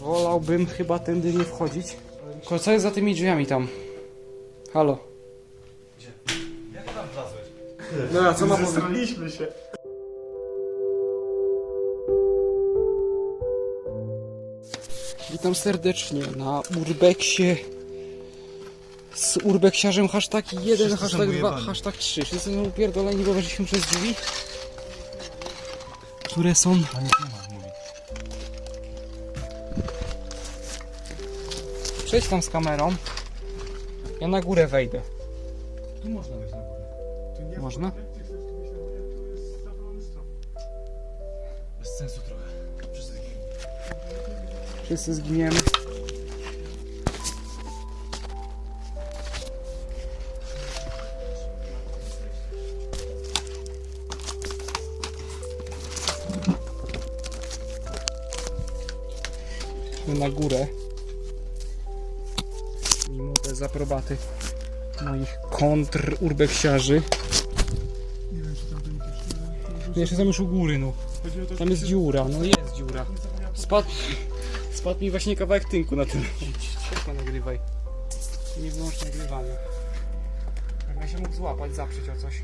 Wolałbym chyba tędy nie wchodzić. Ko- Co jest za tymi drzwiami tam? Halo. Jak tam wlazłeś? No a co ma powiedzieć? Się. Witam serdecznie na Urbexie z Urbeksiarzem hashtag 1, Wszyscy są hashtag 2, ujebani. hashtag 3. Wszyscy są upierdoleni, bo weszliśmy przez drzwi, które są... A nic Przejdź tam z kamerą. Ja na górę wejdę. Tu można wejść na górę. Tu nie Można? Bez sensu trochę. Wszyscy Wszyscy zginiemy. Na górę. Bez aprobaty moich kontr-urbeksiarzy. Nie wiem, czy tam nie pisze. Jeszcze tam już u góry, no. Chodzi o to, Tam jest dziura, no jest dziura. Spadł, spadł mi właśnie kawałek tynku na tym. Cicho nagrywaj. Nie wyłącz nagrywania. Jakbym się mógł złapać, zaprzeć o coś.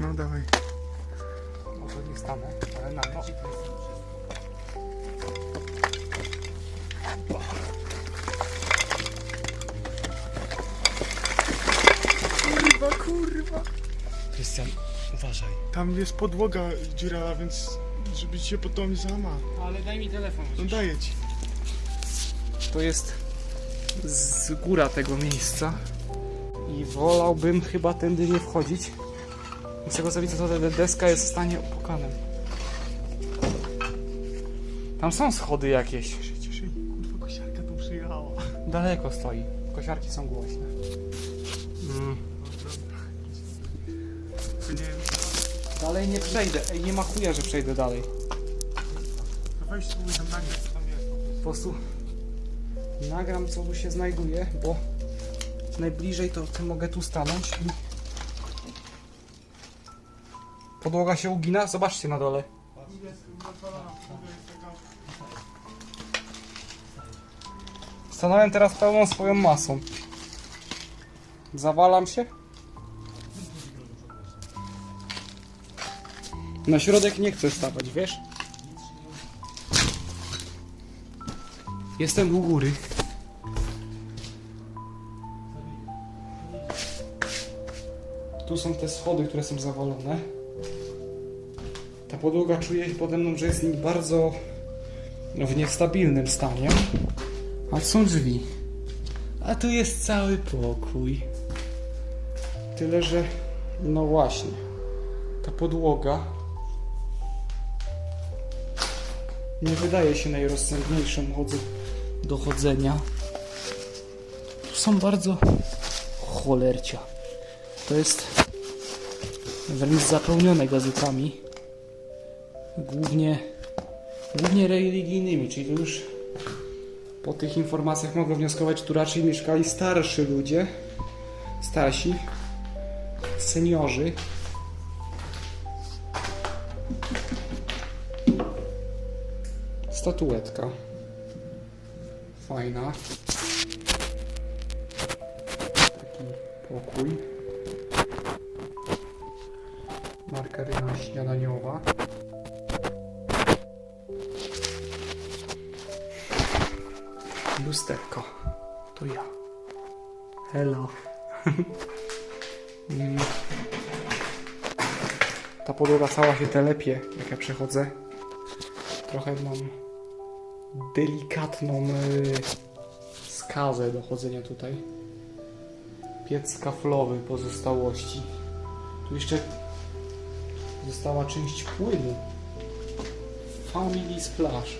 No dawaj. Może nie wstanę, ale na to. Kurwa, kurwa. Krystian, uważaj. Tam jest podłoga dziurawa, więc żeby ci się pod nie załamała. Ale daj mi telefon. No chociaż. daję ci. To jest z góra tego miejsca. I wolałbym chyba tędy nie wchodzić. Z tego co widzę, to ta deska jest w stanie opłakanym. Tam są schody jakieś. Ciszej, ciszej. Kurwa, kosiarka tu przyjechała. Daleko stoi. Kosiarki są głośne. Dalej nie przejdę. Ej, nie ma chuja, że przejdę dalej. To weź spróbuj tam nagrać, co tam jest. Po prostu nagram, co tu się znajduje, bo najbliżej to mogę tu stanąć. Podłoga się ugina? Zobaczcie na dole. Stanąłem teraz pełną swoją masą. Zawalam się? Na środek nie chcę stawać, wiesz? Jestem u góry. Tu są te schody, które są zawalone. Ta podłoga czuje pode mną, że jest bardzo w niestabilnym stanie. A są drzwi. A tu jest cały pokój. Tyle, że no właśnie. Ta podłoga nie wydaje się najrozsądniejszą do chodzenia. Tu są bardzo cholercia. To jest wręcz zapełnione gazetami. Głównie, głównie religijnymi, czyli tu już po tych informacjach mogę wnioskować, tu raczej mieszkali starsi ludzie, starsi, seniorzy. Statuetka. Fajna. Taki pokój. Markaryna śniadaniowa. Lusterko. To ja. Hello. Ta podłoga cała się telepie, jak ja przechodzę. Trochę mam delikatną y, skazę dochodzenia tutaj. Piec kaflowy pozostałości. Tu jeszcze została część płynu. Family Splash.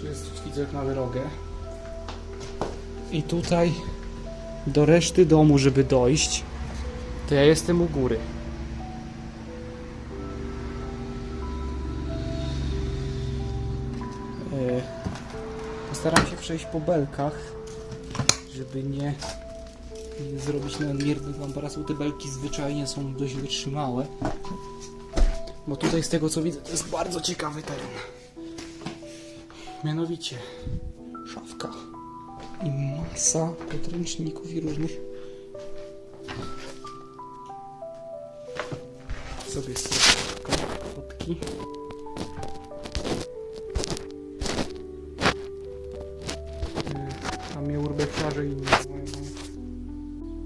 Tu jest widzek na drogę. I tutaj do reszty domu, żeby dojść, to ja jestem u góry. Postaram się przejść po belkach, żeby nie, nie zrobić nadmiernych lamparasów. Te belki zwyczajnie są dość wytrzymałe. Bo tutaj z tego co widzę to jest bardzo ciekawy teren. Mianowicie szafka i masa podręczników i różnych sobie szafka, fotki. I mają.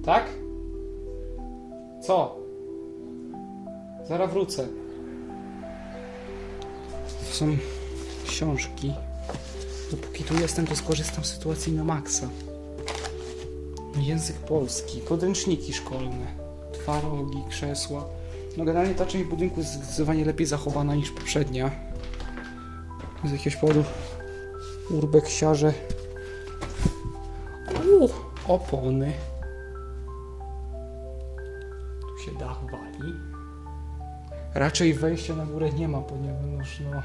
Tak? Co? Zaraz wrócę. To są książki. Dopóki tu jestem, to skorzystam z sytuacji na maksa. Język polski, podręczniki szkolne, twarogi, krzesła. No generalnie ta część budynku jest zdecydowanie lepiej zachowana niż poprzednia. Z jakiegoś powodu urbeksiarze. Opony. Tu się dach wali. Raczej wejścia na górę nie ma, ponieważ no,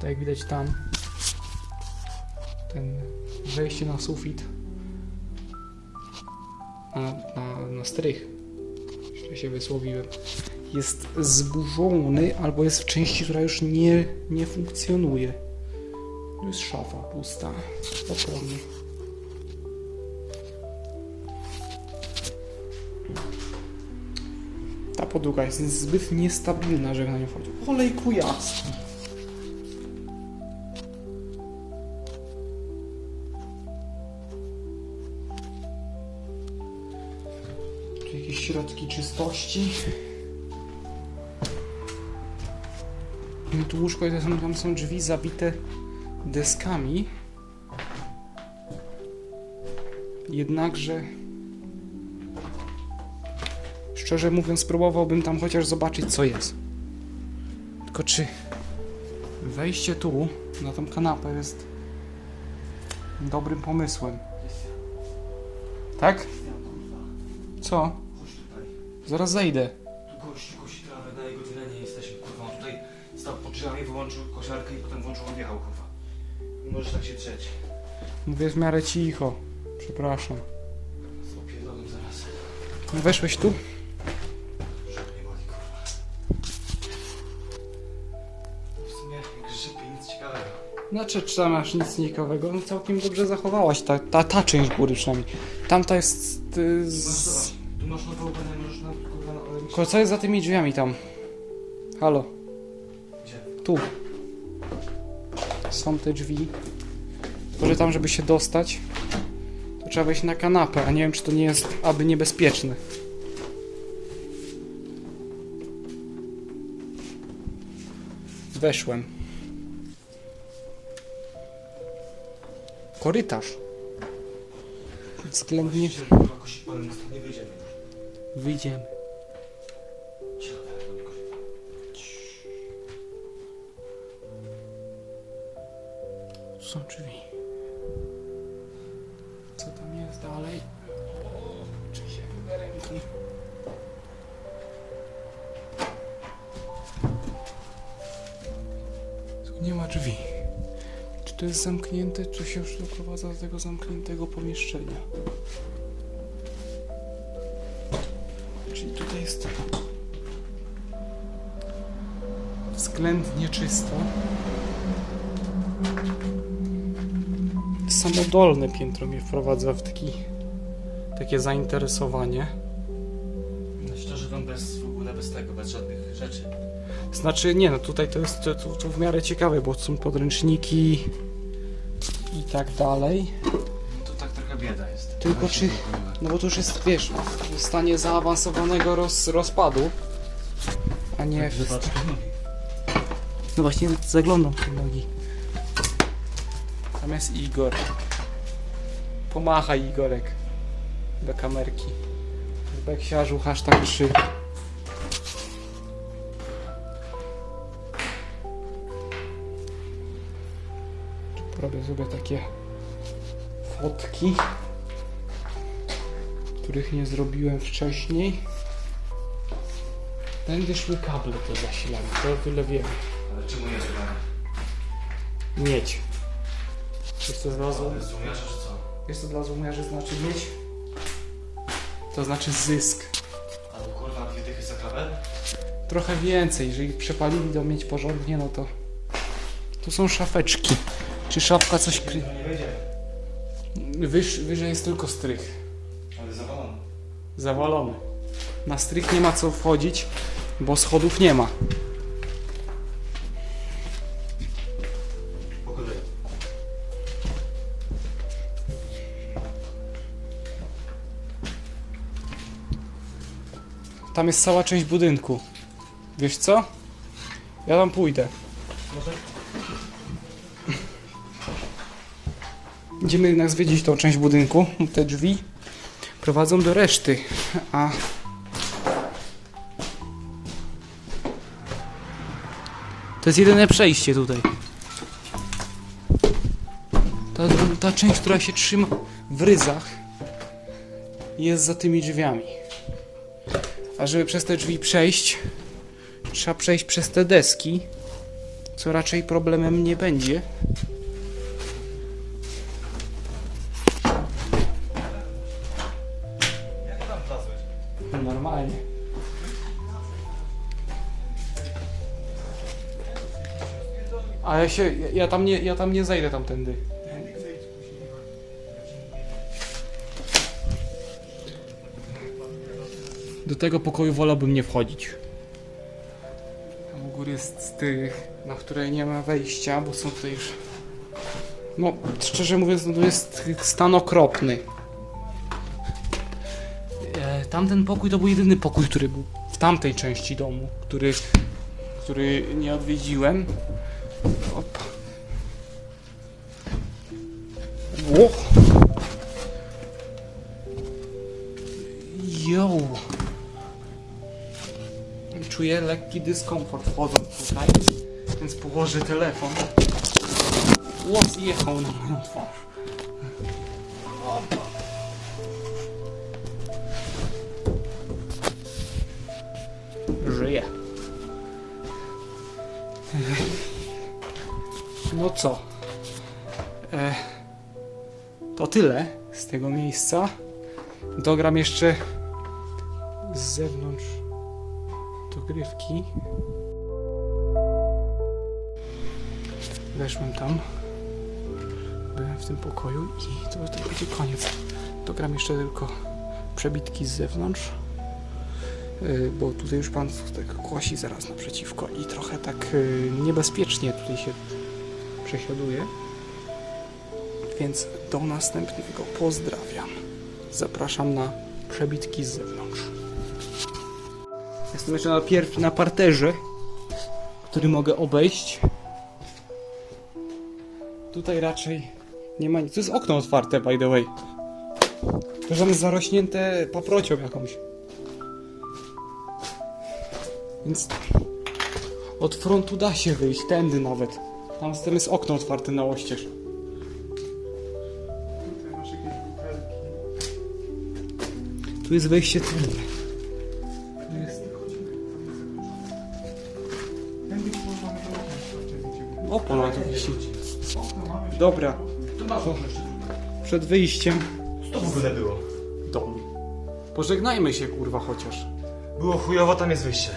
tak jak widać tam, ten wejście na sufit, na, na, na strych, źle się wysłowiłem, jest zburzony albo jest w części, która już nie, nie funkcjonuje. Tu jest szafa pusta, spokojnie. Ta podłoga jest zbyt niestabilna, żeby na nią wchodził. Olej. Tu jakieś środki czystości. Tu łóżko, i tam są drzwi zabite deskami. Jednakże Szczerze mówiąc, spróbowałbym tam chociaż zobaczyć, co jest. Tylko czy wejście tu, na tą kanapę, jest dobrym pomysłem? Tak? Co? Chodź tutaj. Zaraz zejdę. Tu gość kosi trawę, na jego tyle nie jesteśmy, kurwa. On tutaj stał pod drzwiami, wyłączył kosiarkę i potem włączył odjechał, kurwa. Nie możesz tak się trzeć. Mówię w miarę cicho. Przepraszam. Zaraz. Weszłeś tu? Znaczy, czy tam masz nic ciekawego? No całkiem dobrze zachowałaś ta, ta, ta część góry przynajmniej. Tamta jest... Y, z... tu masz ogonę, możesz na, kurwa, na olej Ko- Co jest za tymi drzwiami tam? Halo? Gdzie? Tu. Są te drzwi. Tylko, że tam, żeby się dostać, to trzeba wejść na kanapę, a nie wiem, czy to nie jest aby niebezpieczne. Weszłem. Korytarz. Względnie wyjdziemy. Tu są drzwi. Co tam jest dalej? O, czy się ręki. To jest zamknięte, czy się już doprowadza do tego zamkniętego pomieszczenia? Czyli tutaj jest względnie czysto. samodolne piętro mnie wprowadza w taki, takie zainteresowanie. No szczerze wam bez, w ogóle bez tego, bez żadnych rzeczy. Znaczy, nie no, tutaj to jest to, to, to w miarę ciekawe, bo są podręczniki tak dalej. To tak trochę bieda jest. Tylko czy-. No bo to już jest, wiesz, w stanie zaawansowanego roz, rozpadu, a nie w... Zobacz, No właśnie zaglądam w te nogi. Tam jest Igor. Pomachaj Igorek do kamerki. Beksiarzu hashtag 3. Robię sobie takie fotki, których nie zrobiłem wcześniej. Tędy szły kable do zasilania, to tyle wiem. Ale czemu nie chyba? Miedź. Jest to dla złom... Ale zdumiasz, czy co? Jest to dla złomiarzy znaczy miedź? To znaczy zysk. Albo kurwa dwie dychy za klawę? Trochę więcej, jeżeli przepalili to mieć porządnie, no to... Tu są szafeczki. Czy szafka coś nie. Wyż, wyżej jest tylko strych. Ale zawalony. Zawalony. Na strych nie ma co wchodzić, bo schodów nie ma. Tam jest cała część budynku. Wiesz co? Ja tam pójdę. Może? Idziemy jednak zwiedzić tą część budynku. Te drzwi prowadzą do reszty, a to jest jedyne przejście tutaj. Ta, ta część, która się trzyma w ryzach, jest za tymi drzwiami. A żeby przez te drzwi przejść, trzeba przejść przez te deski, co raczej problemem nie będzie. A ja się, ja, ja tam nie, ja tam nie zejdę tamtędy. Do tego pokoju wolałbym nie wchodzić. Tam u góry jest strych, na której nie ma wejścia, bo są tutaj już... No, szczerze mówiąc, no to jest stan okropny. E, tamten pokój to był jedyny pokój, który był w tamtej części domu, który, który nie odwiedziłem. Ło. Jo. Czuję lekki dyskomfort wchodząc tutaj, więc położę telefon. Łos jechał na moją twarz. żyje. No co? E, to tyle z tego miejsca. Dogram jeszcze z zewnątrz dogrywki. Weszłem tam. Byłem w tym pokoju i to, to będzie koniec. Dogram jeszcze tylko przebitki z zewnątrz. Y, bo tutaj już pan tak kłosi zaraz naprzeciwko i trochę tak y, niebezpiecznie tutaj się przesiaduje. Więc do następnego pozdrawiam. Zapraszam na przebitki z zewnątrz. Jestem jeszcze na, na parterze, który mogę obejść. Tutaj raczej nie ma nic. Tu jest okno otwarte, by the way. To żadne zarośnięte paprocią jakąś. Więc od frontu da się wyjść, tędy nawet. Tam z tym jest okno otwarte na oścież. Tu jest wejście tylne. Tu jest... Kurwa. Opon na tu wisi. Dobra, To To- przed wyjściem Co w ogóle było? dom. Pożegnajmy się kurwa chociaż. Było chujowo, tam jest wyjście.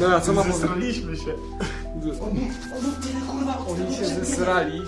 No a co ma powiedzieć? Zesraliśmy się. Oni się zesrali.